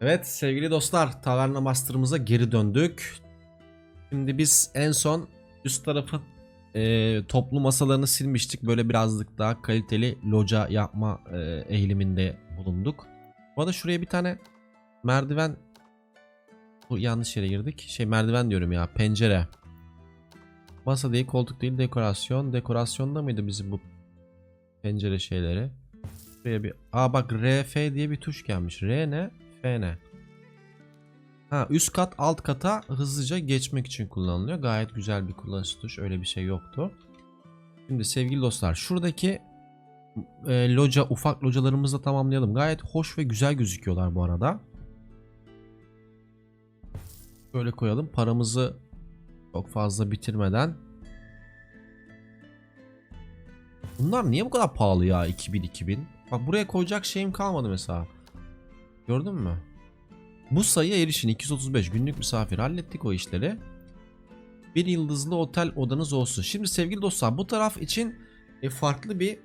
Evet sevgili dostlar Taverna Master'ımıza geri döndük. Şimdi biz en son üst tarafı e, toplu masalarını silmiştik. Böyle birazcık daha kaliteli loca yapma e, eğiliminde bulunduk. Bu arada şuraya bir tane merdiven bu yanlış yere girdik. Şey merdiven diyorum ya pencere. Masa değil koltuk değil dekorasyon. Dekorasyonda mıydı bizim bu pencere şeyleri? Buraya bir Aa bak RF diye bir tuş gelmiş. R ne? F ne? Ha üst kat alt kata hızlıca geçmek için kullanılıyor. Gayet güzel bir kullanıcı tuş. Öyle bir şey yoktu. Şimdi sevgili dostlar şuradaki e, loca ufak localarımızı da tamamlayalım. Gayet hoş ve güzel gözüküyorlar bu arada. Böyle koyalım. Paramızı çok fazla bitirmeden. Bunlar niye bu kadar pahalı ya 2000 2000? Bak buraya koyacak şeyim kalmadı mesela. Gördün mü? Bu sayıya erişin 235 günlük misafir hallettik o işleri. Bir yıldızlı otel odanız olsun. Şimdi sevgili dostlar bu taraf için e, farklı bir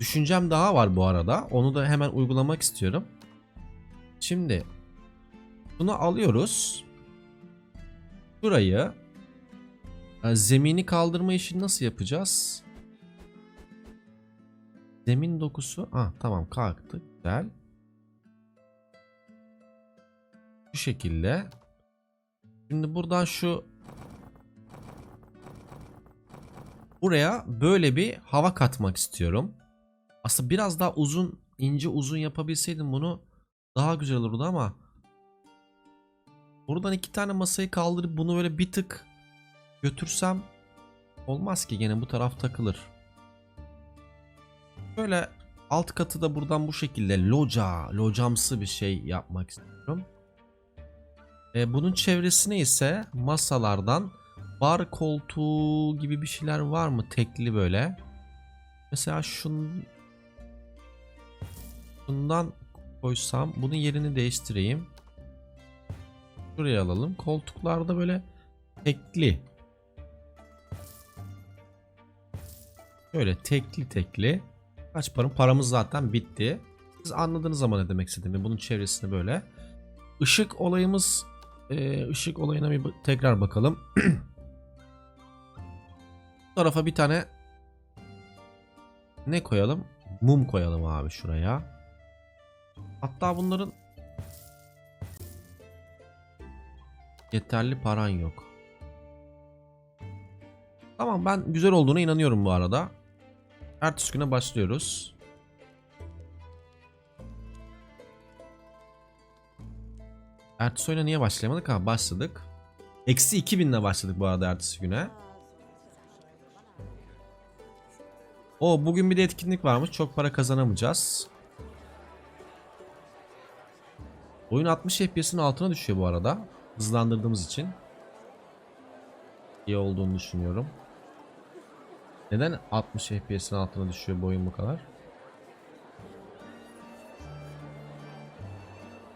düşüncem daha var bu arada. Onu da hemen uygulamak istiyorum. Şimdi bunu alıyoruz. Burayı e, zemini kaldırma işini nasıl yapacağız? Zemin dokusu. Ah tamam kalktı. Güzel. Bu şekilde. Şimdi buradan şu buraya böyle bir hava katmak istiyorum. Aslında biraz daha uzun, ince uzun yapabilseydim bunu daha güzel olurdu ama buradan iki tane masayı kaldırıp bunu böyle bir tık götürsem olmaz ki gene bu taraf takılır. Böyle alt katı da buradan bu şekilde loca, locamsı bir şey yapmak istiyorum. E, bunun çevresine ise masalardan bar koltuğu gibi bir şeyler var mı tekli böyle? Mesela şun şundan koysam bunun yerini değiştireyim. Şuraya alalım. Koltuklarda böyle tekli. Böyle tekli tekli. Kaç param? Paramız zaten bitti. Siz anladığınız zaman ne demek istediğimi. Bunun çevresini böyle. Işık olayımız e, ışık olayına bir tekrar bakalım. Bu tarafa bir tane ne koyalım? Mum koyalım abi şuraya. Hatta bunların yeterli paran yok. Tamam ben güzel olduğuna inanıyorum bu arada. Ertesi güne başlıyoruz. Oyuna niye başlayamadık? Ha başladık. Eksi 2000 ile başladık bu arada ertesi güne. O bugün bir de etkinlik varmış. Çok para kazanamayacağız. Oyun 60 FPS'in altına düşüyor bu arada. Hızlandırdığımız için. İyi olduğunu düşünüyorum. Neden 60 FPS'in altına düşüyor bu oyun bu kadar?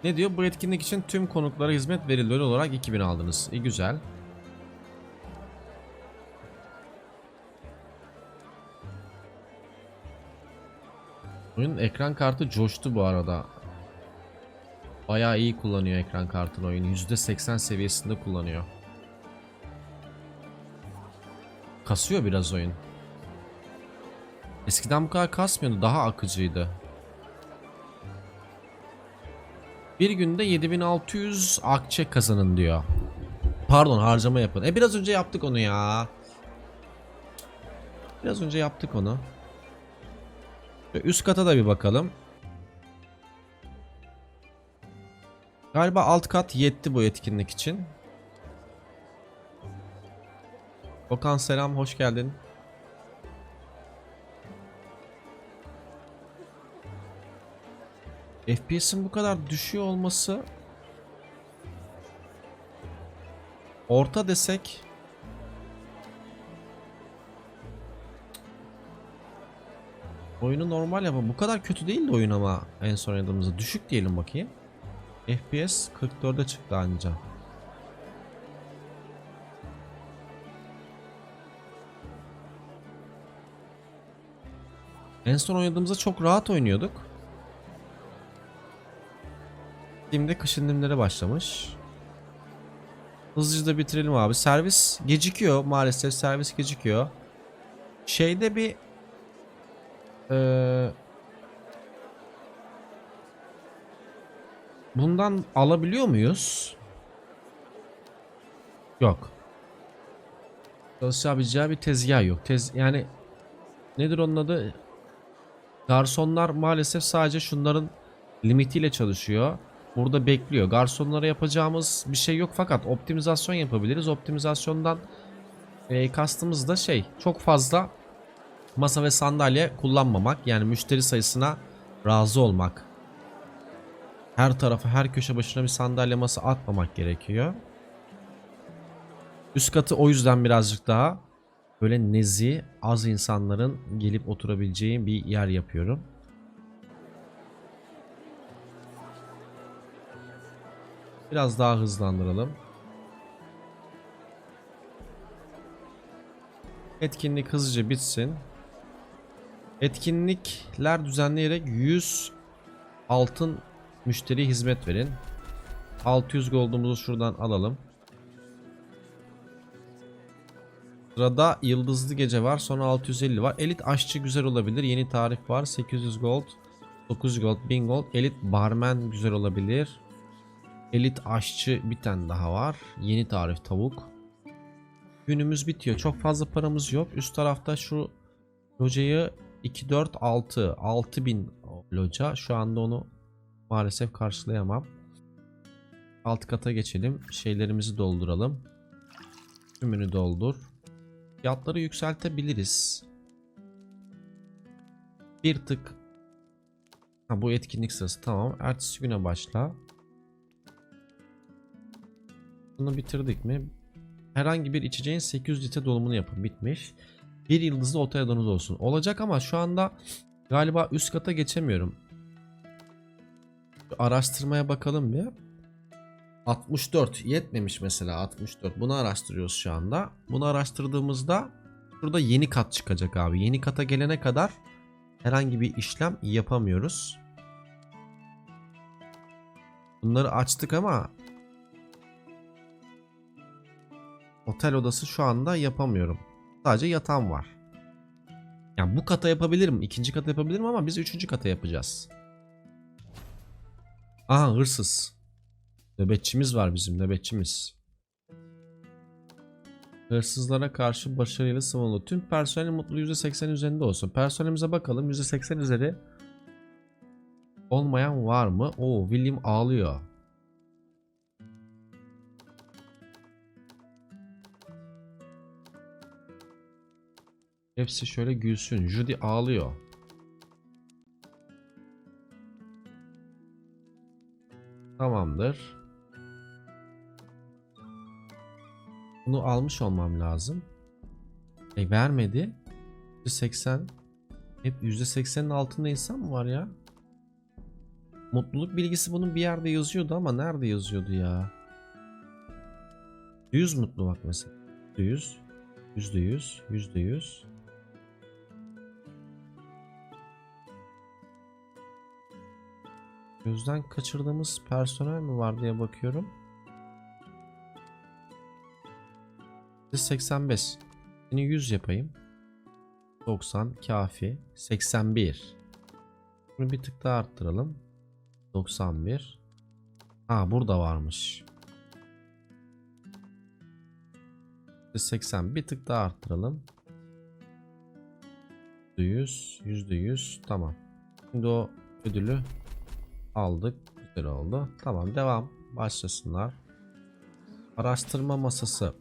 Ne diyor? Bu etkinlik için tüm konuklara hizmet öyle olarak 2000 aldınız. İyi güzel. Oyunun ekran kartı coştu bu arada. Bayağı iyi kullanıyor ekran kartını oyunu. %80 seviyesinde kullanıyor. Kasıyor biraz oyun. Eskiden bu kadar kasmıyordu. Daha akıcıydı. Bir günde 7600 akçe kazanın diyor. Pardon harcama yapın. E biraz önce yaptık onu ya. Biraz önce yaptık onu. Üst kata da bir bakalım. Galiba alt kat yetti bu etkinlik için. Okan selam hoş geldin. FPS'in bu kadar düşüyor olması orta desek Oyunu normal ama bu kadar kötü değil de oyun ama en son oynadığımızda düşük diyelim bakayım. FPS 44'e çıktı anca. En son oynadığımızda çok rahat oynuyorduk. Steam'de kış indirimleri başlamış. Hızlıca da bitirelim abi. Servis gecikiyor maalesef. Servis gecikiyor. Şeyde bir eee, bundan alabiliyor muyuz? Yok. Çalışabileceği bir tezgah yok. Tez yani nedir onun adı? Garsonlar maalesef sadece şunların limitiyle çalışıyor. Burada bekliyor. Garsonlara yapacağımız bir şey yok fakat optimizasyon yapabiliriz. Optimizasyondan e, kastımız da şey çok fazla masa ve sandalye kullanmamak. Yani müşteri sayısına razı olmak. Her tarafa her köşe başına bir sandalye masa atmamak gerekiyor. Üst katı o yüzden birazcık daha böyle nezih az insanların gelip oturabileceği bir yer yapıyorum. Biraz daha hızlandıralım. Etkinlik hızlıca bitsin. Etkinlikler düzenleyerek 100 altın müşteri hizmet verin. 600 gold'umuzu şuradan alalım. Sırada yıldızlı gece var. Sonra 650 var. Elit aşçı güzel olabilir. Yeni tarif var. 800 gold. 900 gold. 1000 gold. Elit barmen güzel olabilir. Elit aşçı bir tane daha var. Yeni tarif tavuk. Günümüz bitiyor. Çok fazla paramız yok. Üst tarafta şu locayı 2, 4, 6. 6000 loca. Şu anda onu maalesef karşılayamam. Alt kata geçelim. Şeylerimizi dolduralım. Tümünü doldur. Fiyatları yükseltebiliriz. Bir tık. Ha, bu etkinlik sırası tamam. Ertesi güne başla. Bunu bitirdik mi? Herhangi bir içeceğin 800 litre dolumunu yapın. Bitmiş. Bir yıldızlı otel adınız olsun. Olacak ama şu anda galiba üst kata geçemiyorum. Şu araştırmaya bakalım bir. 64 yetmemiş mesela 64. Bunu araştırıyoruz şu anda. Bunu araştırdığımızda burada yeni kat çıkacak abi. Yeni kata gelene kadar herhangi bir işlem yapamıyoruz. Bunları açtık ama otel odası şu anda yapamıyorum. Sadece yatağım var. Yani bu kata yapabilirim. ikinci kata yapabilirim ama biz üçüncü kata yapacağız. Aha hırsız. Nöbetçimiz var bizim nöbetçimiz. Hırsızlara karşı başarıyla savunuldu. Tüm personelin mutluluğu %80 üzerinde olsun. Personelimize bakalım. %80 üzeri olmayan var mı? Oo William ağlıyor. Hepsi şöyle gülsün. Judy ağlıyor. Tamamdır. Bunu almış olmam lazım. E vermedi. %80. Hep %80'in altında insan mı var ya? Mutluluk bilgisi bunun bir yerde yazıyordu ama nerede yazıyordu ya? %100 mutlu bak mesela. %100. %100. %100. Gözden kaçırdığımız personel mi var diye bakıyorum. 85. Seni 100 yapayım. 90 kafi. 81. Bunu bir tık daha arttıralım. 91. Ha burada varmış. 80 bir tık daha arttıralım. %100 %100 tamam. Şimdi o ödülü aldık. Güzel oldu. Tamam devam. Başlasınlar. Araştırma masası.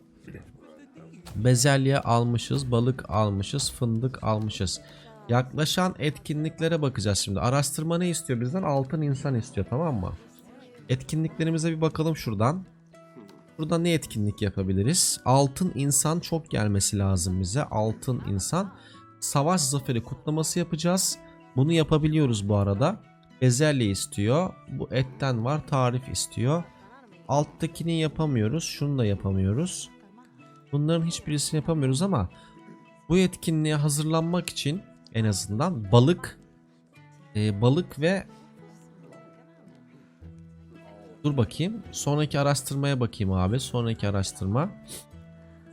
Bezelye almışız, balık almışız, fındık almışız. Yaklaşan etkinliklere bakacağız şimdi. Araştırma ne istiyor bizden? Altın insan istiyor tamam mı? Etkinliklerimize bir bakalım şuradan. Burada ne etkinlik yapabiliriz? Altın insan çok gelmesi lazım bize. Altın insan. Savaş zaferi kutlaması yapacağız. Bunu yapabiliyoruz bu arada. Bezelye istiyor. Bu etten var. Tarif istiyor. Alttakini yapamıyoruz. Şunu da yapamıyoruz. Bunların hiçbirisini yapamıyoruz ama bu etkinliğe hazırlanmak için en azından balık e, balık ve Dur bakayım. Sonraki araştırmaya bakayım abi. Sonraki araştırma.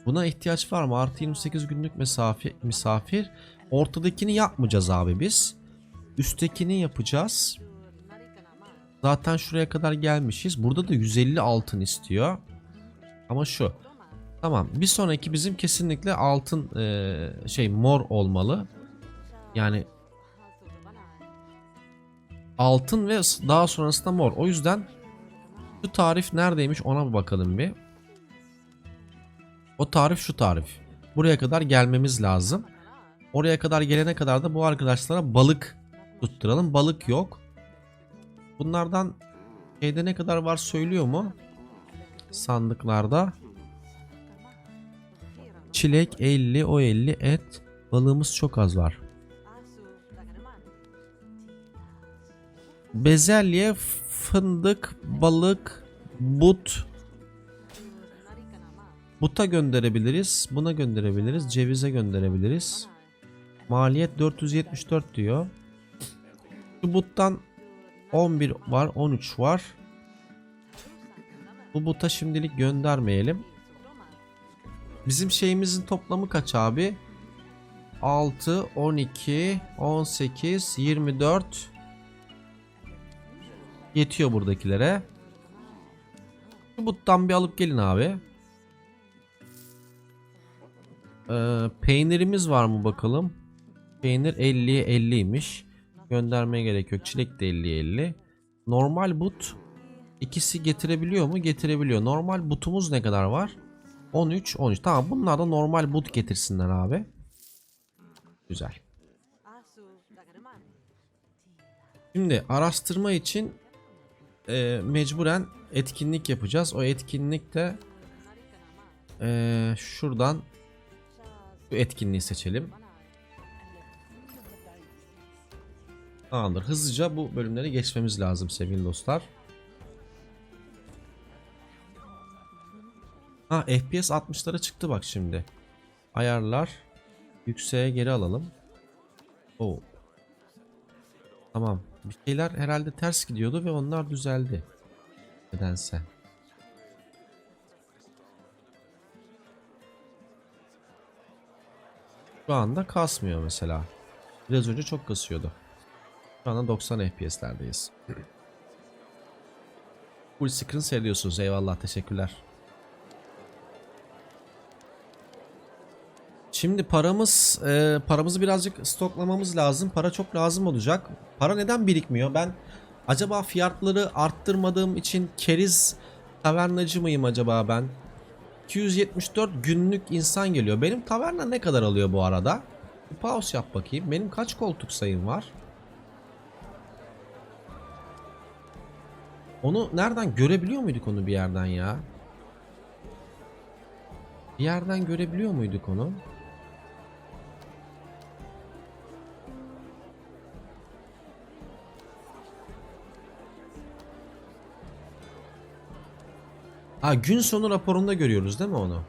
Buna ihtiyaç var mı? Artı 28 günlük misafir. misafir. Ortadakini yapmayacağız abi biz. Üsttekini yapacağız. Zaten şuraya kadar gelmişiz. Burada da 150 altın istiyor. Ama şu. Tamam. Bir sonraki bizim kesinlikle altın eee, şey mor olmalı. Yani altın ve daha sonrasında mor. O yüzden şu tarif neredeymiş ona bakalım bir. O tarif şu tarif. Buraya kadar gelmemiz lazım. Oraya kadar gelene kadar da bu arkadaşlara balık tutturalım. Balık yok. Bunlardan şeyde ne kadar var söylüyor mu? Sandıklarda. Çilek 50, o 50 et. Balığımız çok az var. Bezelye, fındık, balık, but. Buta gönderebiliriz. Buna gönderebiliriz. Cevize gönderebiliriz. Maliyet 474 diyor. Şu buttan 11 var, 13 var. Bu buta şimdilik göndermeyelim. Bizim şeyimizin toplamı kaç abi? 6, 12, 18, 24 Yetiyor buradakilere. Şu buttan bir alıp gelin abi. Ee, peynirimiz var mı bakalım? Peynir 50'ye 50'ymiş. Göndermeye gerek yok. Çilek de 50'ye 50. Normal but ikisi getirebiliyor mu? Getirebiliyor. Normal butumuz ne kadar var? 13, 13. Tamam bunlar da normal but getirsinler abi. Güzel. Şimdi araştırma için e, mecburen etkinlik yapacağız. O etkinlik de e, şuradan bu etkinliği seçelim. Tamamdır. Hızlıca bu bölümleri geçmemiz lazım sevgili dostlar. Ha FPS 60'lara çıktı bak şimdi. Ayarlar. Yükseğe geri alalım. Oo. Tamam. Bir şeyler herhalde ters gidiyordu ve onlar düzeldi. Nedense. Şu anda kasmıyor mesela. Biraz önce çok kasıyordu. Şu anda 90 FPS'lerdeyiz. Full screen seyrediyorsunuz. Eyvallah teşekkürler. Şimdi paramız e, paramızı birazcık stoklamamız lazım. Para çok lazım olacak. Para neden birikmiyor? Ben acaba fiyatları arttırmadığım için keriz tavernacı mıyım acaba ben? 274 günlük insan geliyor. Benim taverna ne kadar alıyor bu arada? Bir pause yap bakayım. Benim kaç koltuk sayım var? Onu nereden görebiliyor muyduk onu bir yerden ya? Bir yerden görebiliyor muyduk onu? Ha gün sonu raporunda görüyoruz değil mi onu?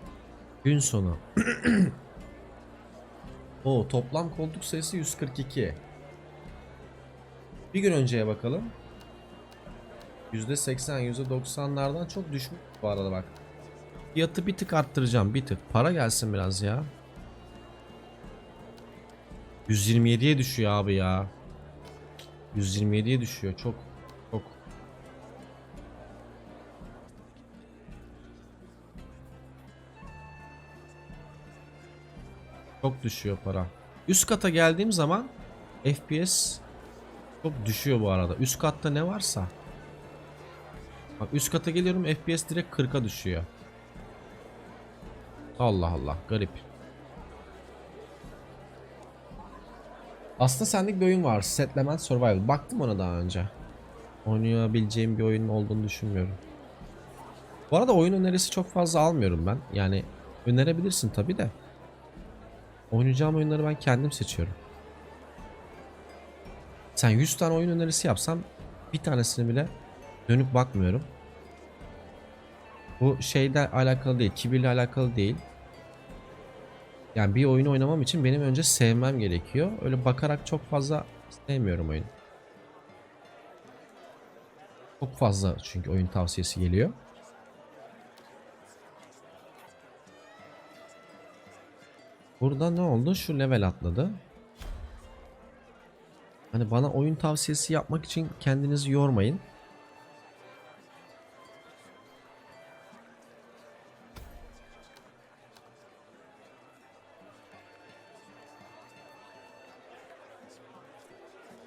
Gün sonu. o toplam koltuk sayısı 142. Bir gün önceye bakalım. %80, %90'lardan çok düşmüş bu arada bak. Fiyatı bir tık arttıracağım bir tık. Para gelsin biraz ya. 127'ye düşüyor abi ya. 127'ye düşüyor çok çok. Çok düşüyor para. Üst kata geldiğim zaman FPS çok düşüyor bu arada. Üst katta ne varsa. Bak üst kata geliyorum FPS direkt 40'a düşüyor. Allah Allah garip. Aslında senlik bir oyun var. Settlement Survival. Baktım ona daha önce. Oynayabileceğim bir oyun olduğunu düşünmüyorum. Bu arada oyun önerisi çok fazla almıyorum ben. Yani önerebilirsin tabi de. Oynayacağım oyunları ben kendim seçiyorum. Sen 100 tane oyun önerisi yapsan bir tanesini bile dönüp bakmıyorum. Bu şeyle alakalı değil, kibirle alakalı değil. Yani bir oyunu oynamam için benim önce sevmem gerekiyor. Öyle bakarak çok fazla sevmiyorum oyunu. Çok fazla çünkü oyun tavsiyesi geliyor. Burada ne oldu? Şu level atladı. Hani bana oyun tavsiyesi yapmak için kendinizi yormayın.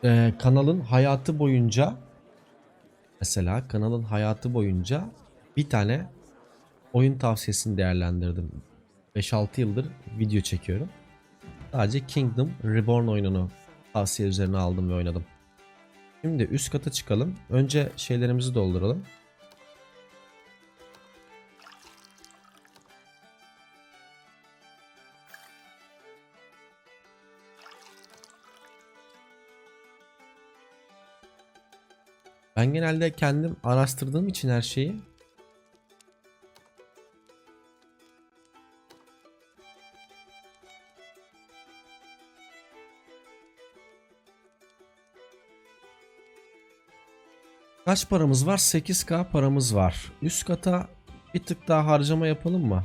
Ee, kanalın hayatı boyunca mesela kanalın hayatı boyunca bir tane oyun tavsiyesini değerlendirdim. 5-6 yıldır video çekiyorum. Sadece Kingdom Reborn oyununu tavsiye üzerine aldım ve oynadım. Şimdi üst kata çıkalım. Önce şeylerimizi dolduralım. Ben genelde kendim araştırdığım için her şeyi Kaç paramız var? 8k paramız var. Üst kata bir tık daha harcama yapalım mı?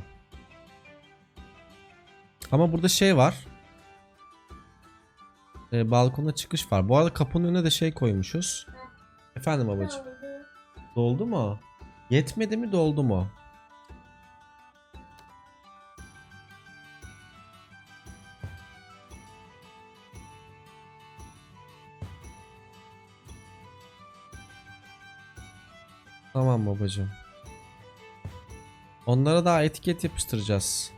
Ama burada şey var. Ee, balkona çıkış var. Bu arada kapının önüne de şey koymuşuz. Efendim babacığım. Doldu mu? Yetmedi mi doldu mu? Tamam babacığım. Onlara daha etiket yapıştıracağız.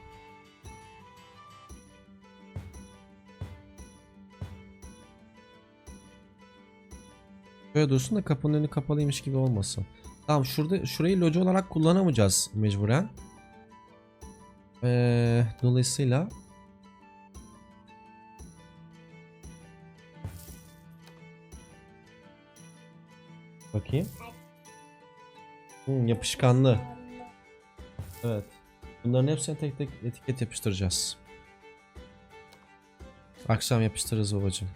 Şöyle dursun da kapının önü kapalıymış gibi olmasın. Tamam şurada şurayı loca olarak kullanamayacağız mecburen. Ee, dolayısıyla Bakayım. Hmm, yapışkanlı. Evet. Bunların hepsine tek tek etiket yapıştıracağız. Akşam yapıştırırız babacığım.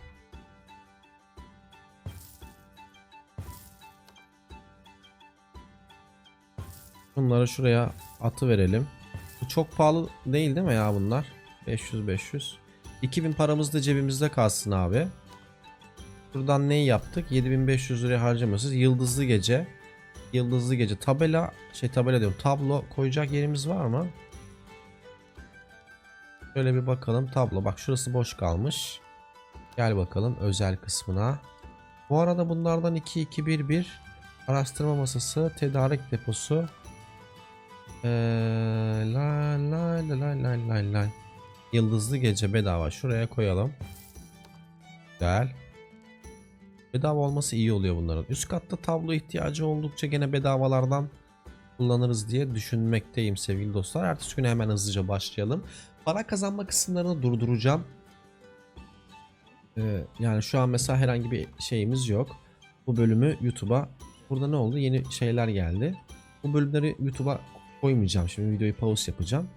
Bunları şuraya atı verelim. Çok pahalı değil değil mi ya bunlar? 500 500. 2000 paramız da cebimizde kalsın abi. Buradan neyi yaptık? 7500 liraya harcamışız. Yıldızlı gece. Yıldızlı gece. Tabela şey tabela diyorum. Tablo koyacak yerimiz var mı? Şöyle bir bakalım. Tablo. Bak şurası boş kalmış. Gel bakalım özel kısmına. Bu arada bunlardan 2 2 1 1 araştırma masası, tedarik deposu. Ee, la la la la la. Yıldızlı gece bedava. Şuraya koyalım. Güzel. Bedava olması iyi oluyor bunların. Üst katta tablo ihtiyacı oldukça gene bedavalardan kullanırız diye düşünmekteyim sevgili dostlar. Ertesi güne hemen hızlıca başlayalım. Para kazanma kısımlarını durduracağım. Ee, yani şu an mesela herhangi bir şeyimiz yok. Bu bölümü YouTube'a burada ne oldu? Yeni şeyler geldi. Bu bölümleri YouTube'a koymayacağım. Şimdi videoyu pause yapacağım.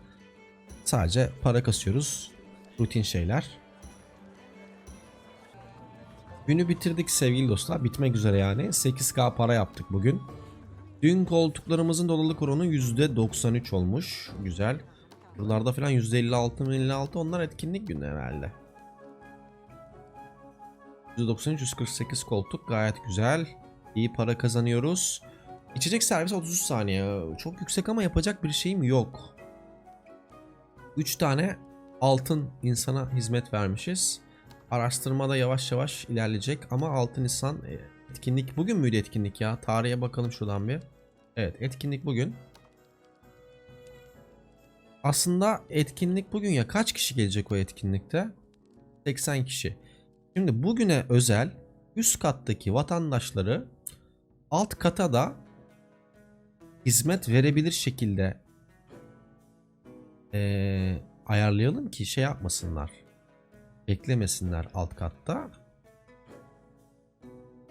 Sadece para kasıyoruz. Rutin şeyler. Günü bitirdik sevgili dostlar. Bitmek üzere yani. 8k para yaptık bugün. Dün koltuklarımızın doluluk oranı %93 olmuş. Güzel. Buralarda falan %56 56 onlar etkinlik günü herhalde. %93 148 koltuk gayet güzel. İyi para kazanıyoruz. İçecek servisi 33 saniye. Çok yüksek ama yapacak bir şeyim yok. 3 tane altın insana hizmet vermişiz. Araştırmada yavaş yavaş ilerleyecek ama altın insan e, etkinlik bugün müydü etkinlik ya? Tarihe bakalım şuradan bir. Evet etkinlik bugün. Aslında etkinlik bugün ya kaç kişi gelecek o etkinlikte? 80 kişi. Şimdi bugüne özel üst kattaki vatandaşları alt kata da hizmet verebilir şekilde eee, ayarlayalım ki şey yapmasınlar. Beklemesinler alt katta.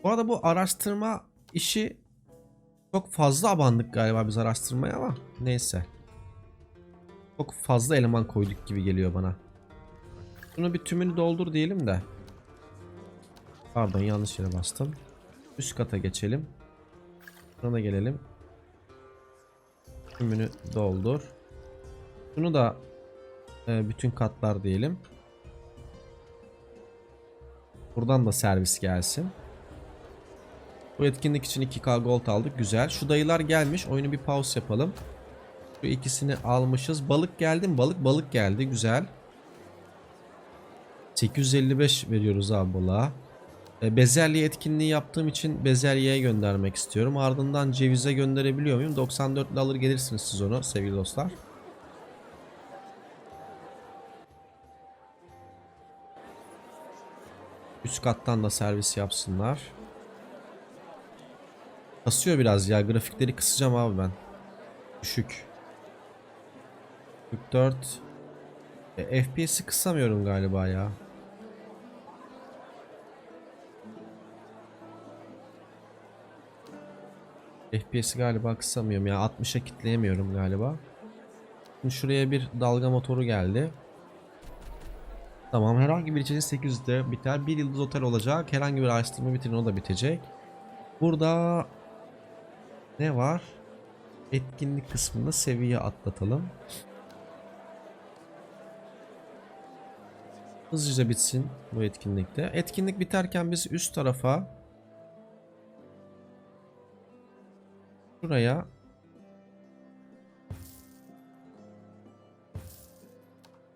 Bu arada bu araştırma işi çok fazla abandık galiba biz araştırmaya ama neyse. Çok fazla eleman koyduk gibi geliyor bana. Bunu bir tümünü doldur diyelim de. Pardon yanlış yere bastım. Üst kata geçelim. Şuna gelelim. Tümünü doldur. Şunu da e, bütün katlar diyelim. Buradan da servis gelsin. Bu etkinlik için 2K gold aldık. Güzel. Şu dayılar gelmiş. Oyunu bir pause yapalım. Şu ikisini almışız. Balık geldi mi? Balık balık geldi. Güzel. 855 veriyoruz abi balığa. E, bezelye etkinliği yaptığım için bezelyeye göndermek istiyorum. Ardından cevize gönderebiliyor muyum? 94 ile alır gelirsiniz siz onu sevgili dostlar. Üst kattan da servis yapsınlar. Kasıyor biraz ya. Grafikleri kısacağım abi ben. Düşük. 44. E, FPS'i kısamıyorum galiba ya. FPS'i galiba kısamıyorum ya. 60'a kitleyemiyorum galiba. Şimdi şuraya bir dalga motoru geldi. Tamam herhangi bir içeceğin 800'de biter. Bir yıldız otel olacak. Herhangi bir araştırma bitirin o da bitecek. Burada ne var? Etkinlik kısmında seviye atlatalım. Hızlıca bitsin bu etkinlikte. Etkinlik biterken biz üst tarafa şuraya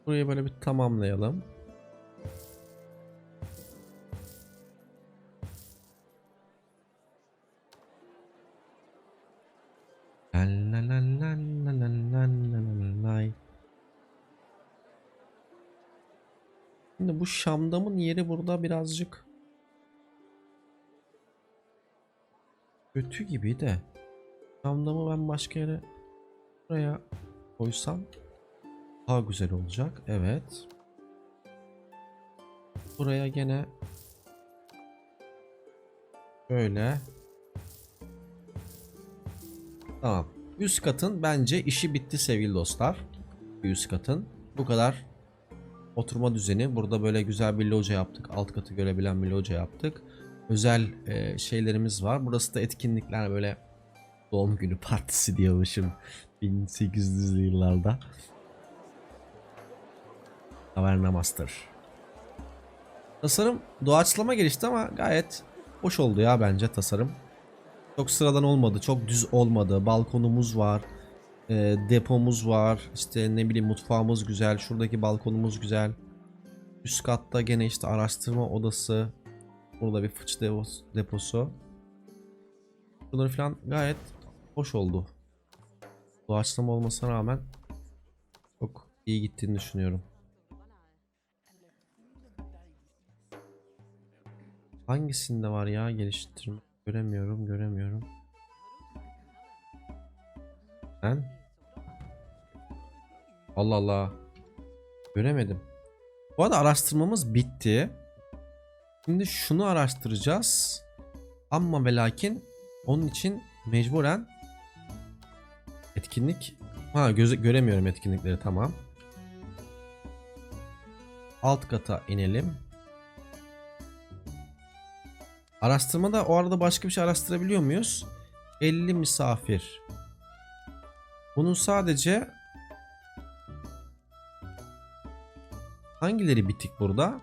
Burayı böyle bir tamamlayalım. Şimdi bu Şamdam'ın yeri burada birazcık kötü gibi de. Şamdamı ben başka yere buraya koysam daha güzel olacak. Evet. Buraya gene böyle Tamam. Üst katın bence işi bitti sevgili dostlar. Üst katın. Bu kadar oturma düzeni. Burada böyle güzel bir loca yaptık. Alt katı görebilen bir loca yaptık. Özel e, şeylerimiz var. Burası da etkinlikler böyle doğum günü partisi diyormuşum. 1800'lü yıllarda. Taverna Master. Tasarım doğaçlama gelişti ama gayet hoş oldu ya bence tasarım. Çok sıradan olmadı. Çok düz olmadı. Balkonumuz var. e, depomuz var. İşte ne bileyim mutfağımız güzel. Şuradaki balkonumuz güzel. Üst katta gene işte araştırma odası. Burada bir fıç depos- deposu. Bunları falan gayet hoş oldu. Doğaçlama olmasına rağmen çok iyi gittiğini düşünüyorum. Hangisinde var ya geliştirme? Göremiyorum, göremiyorum. Ben? Allah Allah. Göremedim. Bu arada araştırmamız bitti. Şimdi şunu araştıracağız. Ama ve lakin onun için mecburen etkinlik ha göze göremiyorum etkinlikleri tamam. Alt kata inelim. Araştırmada o arada başka bir şey araştırabiliyor muyuz? 50 misafir. Bunun sadece hangileri bitik burada?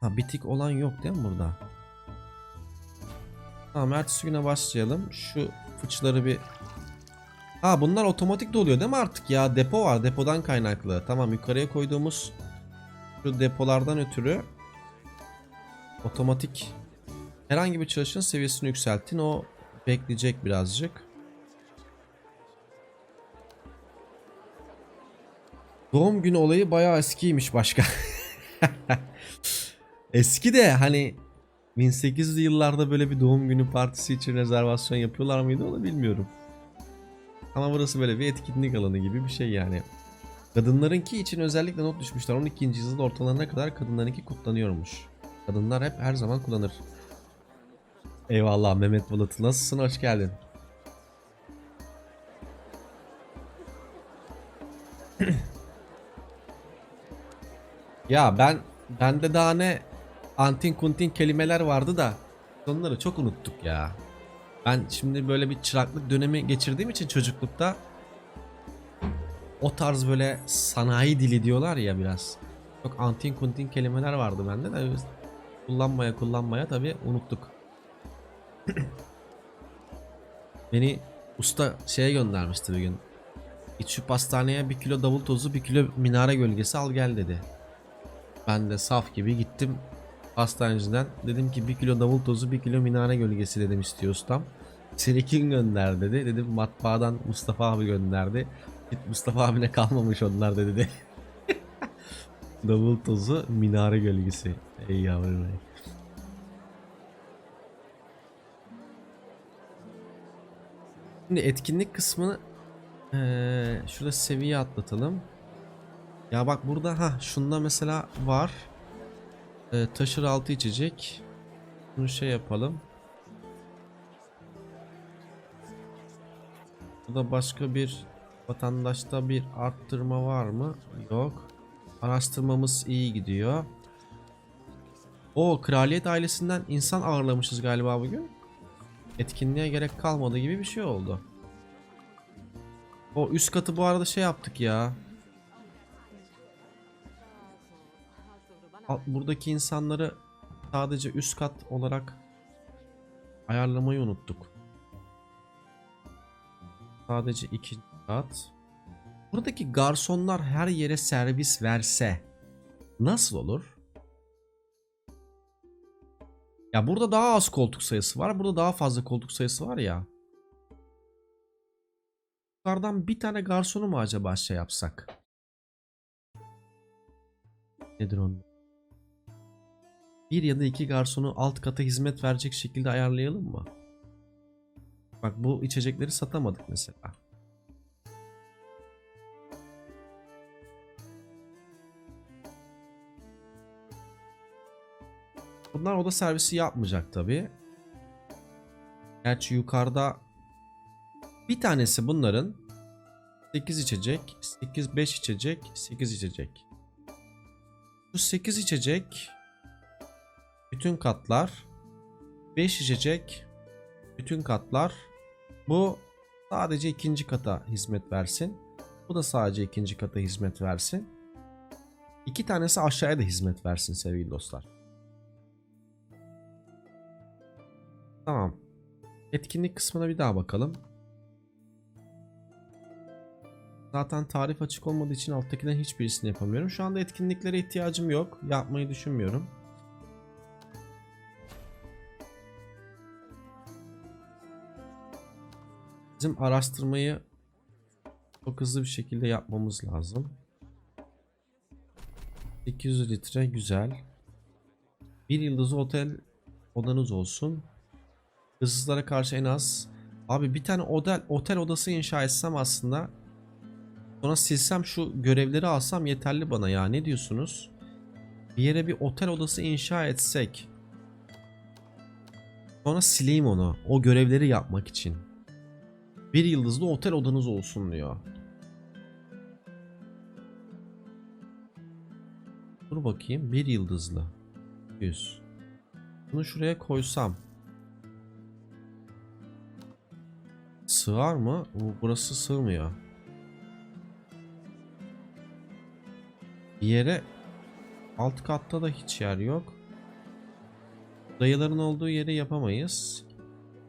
Ha bitik olan yok değil mi burada? Tamam ertesi güne başlayalım. Şu fıçları bir Ha bunlar otomatik doluyor değil mi artık ya? Depo var. Depodan kaynaklı. Tamam yukarıya koyduğumuz şu depolardan ötürü otomatik herhangi bir çalışın seviyesini yükseltin. O bekleyecek birazcık. Doğum günü olayı bayağı eskiymiş başka. Eski de hani 1800'lü yıllarda böyle bir doğum günü partisi için rezervasyon yapıyorlar mıydı onu bilmiyorum. Ama burası böyle bir etkinlik alanı gibi bir şey yani. Kadınlarınki için özellikle not düşmüşler. 12. yüzyıl ortalarına kadar kadınlarınki kutlanıyormuş. Kadınlar hep her zaman kullanır. Eyvallah Mehmet Bulat'ı nasılsın hoş geldin. ya ben bende daha ne antin kuntin kelimeler vardı da Onları çok unuttuk ya. Ben şimdi böyle bir çıraklık dönemi geçirdiğim için çocuklukta o tarz böyle sanayi dili diyorlar ya biraz. Çok antin kuntin kelimeler vardı bende de biz kullanmaya kullanmaya tabi unuttuk. Beni usta şeye göndermişti bir gün. Git şu pastaneye bir kilo davul tozu bir kilo minare gölgesi al gel dedi. Ben de saf gibi gittim pastaneciden. Dedim ki bir kilo davul tozu bir kilo minare gölgesi dedim istiyor ustam. Seni kim gönder dedi. Dedim matbaadan Mustafa abi gönderdi. Git Mustafa abine kalmamış onlar dedi de. davul tozu minare gölgesi. Ey yavrum ey. Şimdi etkinlik kısmını eee, şurada seviye atlatalım. Ya bak burada ha şunda mesela var. Eee, taşır altı içecek. Bunu şey yapalım. Burada başka bir vatandaşta bir arttırma var mı? Yok. Araştırmamız iyi gidiyor. O kraliyet ailesinden insan ağırlamışız galiba bugün. Etkinliğe gerek kalmadı gibi bir şey oldu. O üst katı bu arada şey yaptık ya. Buradaki insanları sadece üst kat olarak ayarlamayı unuttuk. Sadece iki kat. Buradaki garsonlar her yere servis verse nasıl olur? Ya burada daha az koltuk sayısı var. Burada daha fazla koltuk sayısı var ya. Bunlardan bir tane garsonu mu acaba şey yapsak? Nedir onun? Bir ya da iki garsonu alt kata hizmet verecek şekilde ayarlayalım mı? Bak bu içecekleri satamadık mesela. Bunlar oda servisi yapmayacak tabi. Gerçi yukarıda bir tanesi bunların 8 içecek, 8 5 içecek, 8 içecek. Bu 8 içecek bütün katlar 5 içecek bütün katlar bu sadece ikinci kata hizmet versin. Bu da sadece ikinci kata hizmet versin. İki tanesi aşağıya da hizmet versin sevgili dostlar. Tamam. Etkinlik kısmına bir daha bakalım. Zaten tarif açık olmadığı için alttakilerin hiçbirisini yapamıyorum. Şu anda etkinliklere ihtiyacım yok. Yapmayı düşünmüyorum. Bizim araştırmayı çok hızlı bir şekilde yapmamız lazım. 800 litre güzel. Bir yıldızlı otel odanız olsun. Hırsızlara karşı en az. Abi bir tane otel, otel odası inşa etsem aslında. Sonra silsem şu görevleri alsam yeterli bana ya. Ne diyorsunuz? Bir yere bir otel odası inşa etsek. Sonra sileyim onu. O görevleri yapmak için. Bir yıldızlı otel odanız olsun diyor. Dur bakayım. Bir yıldızlı. 100. Bunu şuraya koysam. Sığar mı? Bu- Burası sığmıyor. Bir yere alt katta da hiç yer yok. Dayıların olduğu yeri yapamayız.